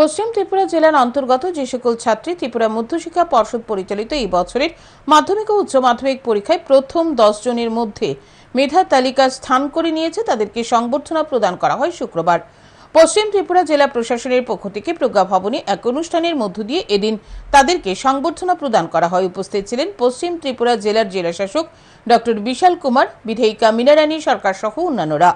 পশ্চিম ত্রিপুরা জেলার অন্তর্গত যে সকল ছাত্রী ত্রিপুরা মধ্যশিক্ষা পর্ষদ পরিচালিত এই বছরের মাধ্যমিক ও উচ্চ মাধ্যমিক পরীক্ষায় প্রথম দশ জনের মধ্যে মেধা তালিকা স্থান করে নিয়েছে, তাদেরকে সংবর্ধনা প্রদান করা হয় শুক্রবার। পশ্চিম ত্রিপুরা জেলা প্রশাসনের পক্ষ থেকে প্রজ্ঞা ভবনে এক অনুষ্ঠানের মধ্য দিয়ে এদিন তাদেরকে সংবর্ধনা প্রদান করা হয়। উপস্থিত ছিলেন পশ্চিম ত্রিপুরা জেলার জেলাশাসক ডক্টর বিশাল কুমার, বিধায়িকা মিনারানী সরকার সহ অন্যান্যরা।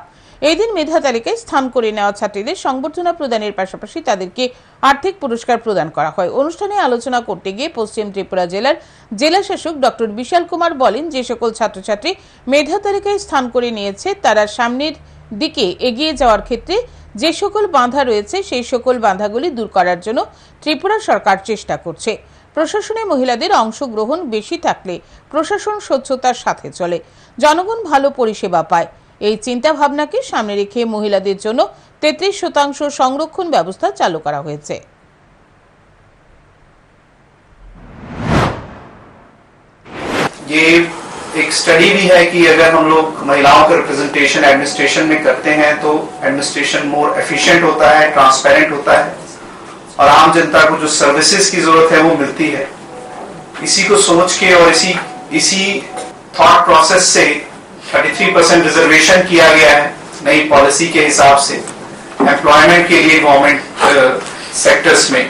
এই দিন মেধা তালিকায় স্থান করে নেওয়া ছাত্রীদের সংবর্ধনা প্রদানের পাশাপাশি তাদেরকে আর্থিক পুরস্কার প্রদান করা হয়। অনুষ্ঠানে আলোচনা করতে গিয়ে পশ্চিম ত্রিপুরা জেলার জেলা শাসক ডক্টর বিশাল কুমার বলেন, যে সকল ছাত্রছাত্রী মেধা তালিকায় স্থান করে নিয়েছে, তারা সামনের দিকে এগিয়ে যাওয়ার ক্ষেত্রে যে সকল বাধা রয়েছে, সেই সকল বাধাগুলি দূর করার জন্য ত্রিপুরা সরকার চেষ্টা করছে। প্রশাসনে মহিলাদের অংশগ্রহণ বেশি থাকলে প্রশাসন স্বচ্ছতার সাথে চলে। জনগণ ভালো পরিষেবা পায়। এই চিন্তা ভাবনাকে সামনে রেখে মহিলাদের জন্য তেত্রিশ শতাংশ সংরক্ষণ ব্যবস্থা চালু করা হয়েছে ये एक स्टडी भी है कि अगर हम लोग महिलाओं का रिप्रेजेंटेशन एडमिनिस्ट्रेशन में करते हैं तो एडमिनिस्ट्रेशन मोर एफिशिएंट होता है ट्रांसपेरेंट होता है और आम जनता को जो सर्विसेज की जरूरत है वो मिलती है इसी को सोच के और इसी इसी थॉट प्रोसेस से 33 परसेंट रिजर्वेशन किया गया है नई पॉलिसी के हिसाब से। एम्प्लॉयमेंट के लिए गवर्नमेंट सेक्टर्स में।